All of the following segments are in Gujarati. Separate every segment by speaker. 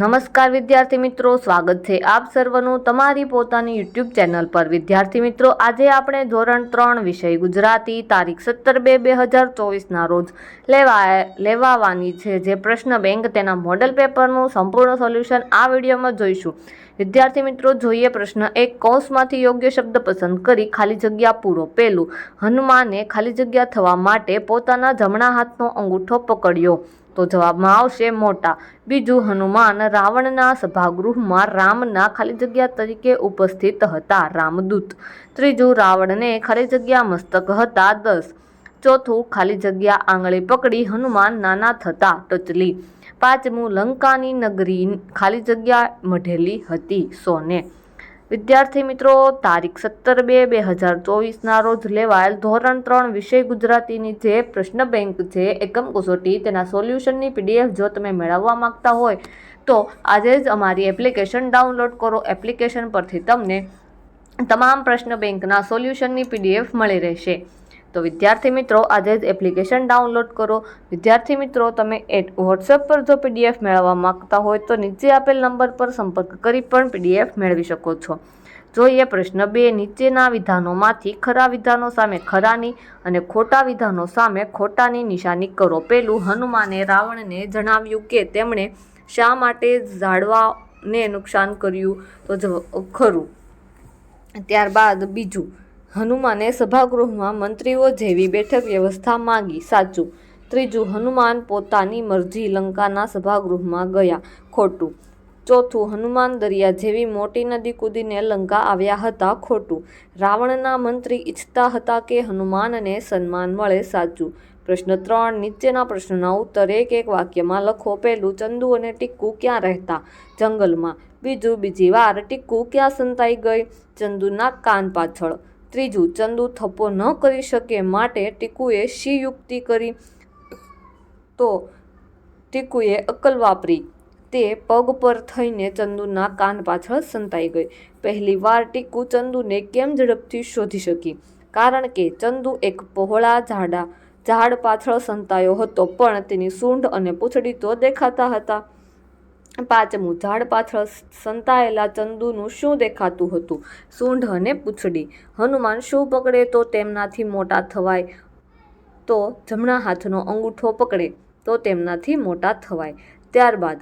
Speaker 1: નમસ્કાર વિદ્યાર્થી મિત્રો, સ્વાગત છે આપ સર્વનું તમારી પોતાની યુટ્યુબ ચેનલ પર. વિદ્યાર્થી મિત્રો, આજે આપણે ધોરણ ત્રણ વિષય ગુજરાતી, તારીખ સત્તર બે બે હજાર ચોવીસના રોજ લેવા લેવાવાની છે. જે પ્રશ્ન બેંક તેના મોડલ પેપરનું સંપૂર્ણ સોલ્યુશન આ વિડીયોમાં જોઈશું. વિદ્યાર્થી મિત્રો, જોઈએ પ્રશ્ન એક. કૌંસમાંથી યોગ્ય શબ્દ પસંદ કરી ખાલી જગ્યા પૂરો. પહેલું, હનુમાને ખાલી જગ્યા થવા માટે પોતાના જમણા હાથનો અંગૂઠો પકડ્યો. તો જવાબમાં આવશે મોટા. બીજું, હનુમાન રાવણના સભાગૃહમાં રામના ખાલી જગ્યા તરીકે ઉપસ્થિત હતા, રામદૂત. ત્રીજું, રાવણને ખાલી જગ્યા મસ્તક હતા, દસ. ચોથું, ખાલી જગ્યા આંગળી પકડી હનુમાન નાના થતા ટચલી. પાંચમું, લંકાની નગરી ખાલી જગ્યા મઢેલી હતી સોને. વિદ્યાર્થી મિત્રો, તારીખ સત્તર બે બે હજાર ચોવીસના રોજ લેવાયેલ ધોરણ ત્રણ વિષય ગુજરાતીની જે પ્રશ્ન બેંક છે એકમ કસોટી તેના સોલ્યુશનની પીડીએફ જો તમે મેળવવા માંગતા હોય, તો આજે જ અમારી એપ્લિકેશન ડાઉનલોડ કરો. એપ્લિકેશન પરથી તમને તમામ પ્રશ્ન બેંકના સોલ્યુશનની પીડીએફ મળી રહેશે. તો વિદ્યાર્થી મિત્રો, આજે જ એપ્લિકેશન ડાઉનલોડ કરો. વિદ્યાર્થી મિત્રો, તમે એટ વોટ્સએપ પર જો પીડીએફ મેળવવા માગતા હોય, તો નીચે આપેલ નંબર પર સંપર્ક કરી પણ પીડીએફ મેળવી શકો છો. જોઈએ પ્રશ્ન બે, નીચેના વિધાનોમાંથી ખરા વિધાનો સામે ખરાની અને ખોટા વિધાનો સામે ખોટાની નિશાની કરો. પેલું હનુમાને રાવણને જણાવ્યું કે તેમણે શા માટે ઝાડવાને નુકસાન કર્યું? તો ખરું. ત્યારબાદ બીજું હનુમાને સભાગૃહમાં મંત્રીઓ જેવી બેઠક વ્યવસ્થા માંગી. સાચું. ત્રીજું, હનુમાન પોતાની મરજી લંકાના સભાગૃહમાં ગયા. ખોટું. ચોથું, હનુમાન દરિયા જેવી મોટી નદી કૂદીને લંકા આવ્યા હતા. ખોટું. રાવણના મંત્રી ઈચ્છતા હતા કે હનુમાનને સન્માન મળે. સાચું. પ્રશ્ન ત્રણ, નીચેના પ્રશ્નના ઉત્તર એક એક વાક્યમાં લખો. પહેલું, ચંદુ અને ટીક્કુ ક્યાં રહેતા? જંગલમાં. બીજું, બીજી વાર ટીક્કુ ક્યાં સંતાઈ ગઈ? ચંદુના કાન પાછળ. ત્રીજું, ચંદુ થપ્પો ન કરી શકે માટે ટીકુએ શી યુક્તિ કરી? તો ટીકુએ અક્કલ વાપરી. તે પગ પર થઈને ચંદુના કાન પાછળ સંતાઈ ગઈ. પહેલી વાર ટીકુ ચંદુને કેમ ઝડપથી શોધી શકી? કારણ કે ચંદુ એક પહોળા ઝાડા, ઝાડ પાછળ સંતાયો હતો, પણ તેની સૂંઢ અને પૂંછડી તો દેખાતા હતા. પાંચમું ઝાડ પાછળ સંતાયેલા ચંદુનું શું દેખાતું હતું? સૂંઢ અને પૂંછડી. હનુમાન શું પકડે તો તેમનાથી મોટા થવાય? તો જમણા હાથનો અંગૂઠો પકડે તો તેમનાથી મોટા થવાય. ત્યારબાદ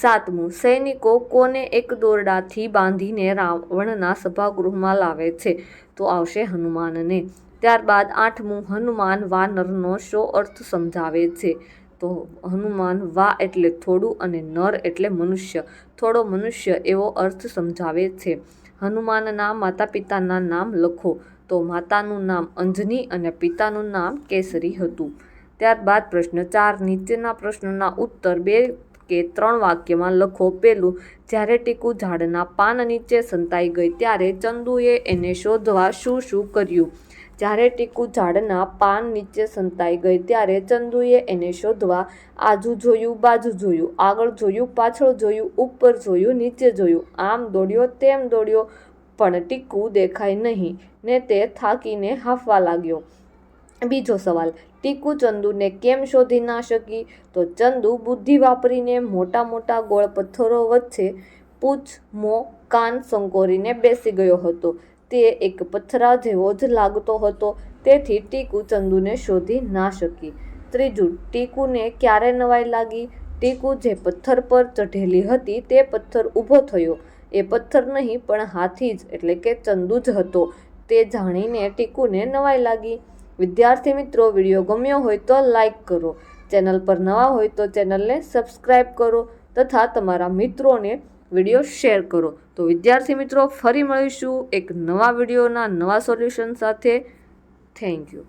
Speaker 1: સાતમું, સૈનિકો કોને એક દોરડાથી બાંધીને રાવણના સભાગૃહમાં લાવે છે? તો આવશે હનુમાનને. ત્યારબાદ આઠમું, હનુમાન વાનરનો શો અર્થ સમજાવે છે? તો હનુમાન વા એટલે થોડું અને નર એટલે મનુષ્ય. થોડો મનુષ્ય એવો અર્થ સમજાવે છે. હનુમાનના માતા પિતાના નામ લખો. તો માતાનું નામ અંજની અને પિતાનું નામ કેસરી હતું. ત્યારબાદ પ્રશ્ન ચાર. નીચેના પ્રશ્નના ઉત્તર બે કે ત્રણ વાક્યમાં લખો. પેલું જ્યારે ટીકુ ઝાડના પાન નીચે સંતાઈ ગઈ, ત્યારે ચંદુએ એને શોધવા શું શું કર્યું? જ્યારે ટીકુ ઝાડના પાન નીચે સંતાઈ ગઈ ત્યારે ચંદુએ એને શોધવા આજુ જોયું, બાજુ જોયું, આગળ જોયું, પાછળ જોયું, ઉપર જોયું, નીચે જોયું, આમ દોડ્યો, તેમ દોડ્યો, પણ ટીકુ દેખાય નહીં ને તે થાકીને હાંફવા લાગ્યો. બીજો સવાલ, ટીકુ ચંદુને કેમ શોધી ના શકી? તો ચંદુ બુદ્ધિ વાપરીને મોટા મોટા ગોળ પથ્થરો વચ્ચે પૂછ મો કાન સંકોરીને બેસી ગયો હતો. તે એક પથ્થરા જેવો જ લાગતો હતો. તેથી ટીકુ ચંદુને શોધી ના શકી. ત્રીજું, ટીકુને ક્યારે નવાઈ લાગી? ટીકુ જે પથ્થર પર ચઢેલી હતી તે પથ્થર ઊભો થયો. એ પથ્થર નહીં, પણ હાથી જ, એટલે કે ચંદુ જ હતો. તે જાણીને ટીકુને નવાઈ લાગી. વિદ્યાર્થી મિત્રો, વીડિયો ગમ્યો હોય તો લાઈક કરો. ચેનલ પર નવા હોય તો ચેનલને સબસ્ક્રાઈબ કરો. તથા તમારા મિત્રોને વીડિયો શેર કરો. તો વિદ્યાર્થી મિત્રો, ફરી મળીશું એક નવા વિડીયોના નવા સોલ્યુશન સાથે. Thank you